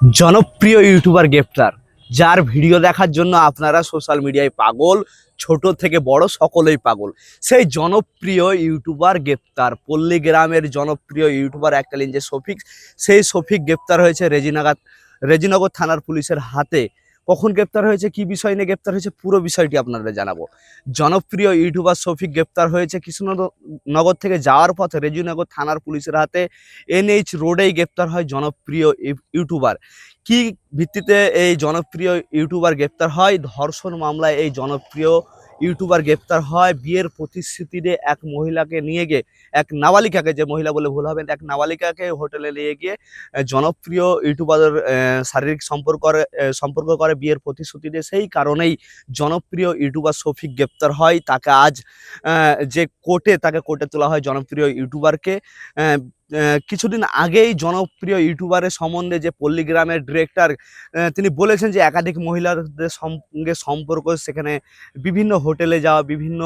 জনপ্রিয় ইউটিউবার গ্রেপ্তার, যার ভিডিও দেখার জন্য আপনারা সোশ্যাল মিডিয়ায় পাগল, ছোট থেকে বড় সকলেই পাগল। সেই জনপ্রিয় ইউটিউবার গ্রেপ্তার, পল্লী গ্রামের জনপ্রিয় ইউটিউবার এককালীন যে শফিক, সেই শফিক গ্রেপ্তার হয়েছে রেজিনাগার রেজিনগর থানার পুলিশের হাতে। কখন গ্রেপ্তার হয়েছে, কি বিষয় নিয়ে গ্রেপ্তার হয়েছে, পুরো বিষয়টি আপনাদের জানাব। জনপ্রিয় ইউটিউবার শফিক গ্রেপ্তার হয়েছে কৃষ্ণনগর থেকে যাওয়ার পথে রেজুনগর থানার পুলিশের হাতে। এনএইচ রোডেই গ্রেপ্তার হয় জনপ্রিয় ইউ- ইউটিউবার। কি ভিত্তিতে এই জনপ্রিয় ইউটিউবার গ্রেপ্তার হয়? ধর্ষণ মামলায় এই জনপ্রিয় ইউটিউবার গ্রেপ্তার হয় বিয়ের প্রতিশ্রুতিতে এক মহিলাকে নিয়ে গিয়ে এক নাবালিকাকে যে মহিলা বলে ভুল হবে না, এক নাবালিকাকে হোটেলে নিয়ে গিয়ে জনপ্রিয় ইউটিউবারের শারীরিক সম্পর্ক সম্পর্ক করে বিয়ের প্রতিশ্রুতি দিয়ে সেই কারণেই জনপ্রিয় ইউটিউবার শফিক গ্রেপ্তার হয়। তাকে আজ যে কোর্টে তাকে কোর্টে তোলা হয় জনপ্রিয় ইউটিউবারকে কিছুদিন আগেই জনপ্রিয় ইউটিউবারের সম্বন্ধে যে পল্লীগ্রামের ডিরেক্টর তিনি বলেছেন যে একাধিক মহিলাদের সঙ্গে সম্পর্ক, সেখানে বিভিন্ন হোটেলে যাওয়া, বিভিন্ন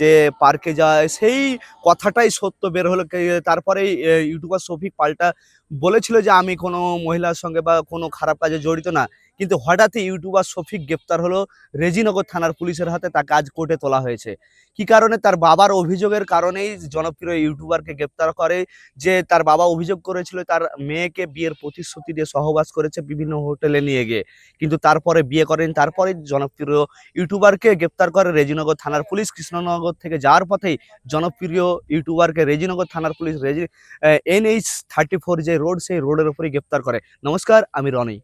যে পার্কে যাওয়া, সেই কথাটাই সত্য বের হলো। তারপরেই ইউটিউবার শফিক পাল্টা বলেছিল যে আমি কোনো মহিলার সঙ্গে বা কোনো খারাপ কাজে জড়িত না। কিন্তু হঠাৎই ইউটিউবার শফিক গ্রেপ্তার হলো রেজিনগর থানার পুলিশের হাতে তাকে আজ কোর্টে তোলা হয়েছে। কি কারণে? তার বাবার অভিযোগের কারণেই জনপ্রিয় ইউটিউবারকে গ্রেপ্তার করে, যে তার বাবা অভিযোগ করেছিল তার মেয়েকে বিয়ের প্রতিশ্রুতি দিয়ে সহবাস করেছে বিভিন্ন হোটেলে নিয়ে গিয়ে। কিন্তু তারপরে বিয়ে করেন তারপরে জনপ্রিয় ইউটিউবারকে গ্রেপ্তার করে রেজিনগর থানার পুলিশ। কৃষ্ণনগর থেকে যাওয়ার পথেই জনপ্রিয় ইউটিউবারকে রেজিনগর থানার পুলিশ, রেজি এনএইচ থার্টি ফোর যে রোড, সেই রোডের উপরেই গ্রেপ্তার করে। নমস্কার, আমি রনি।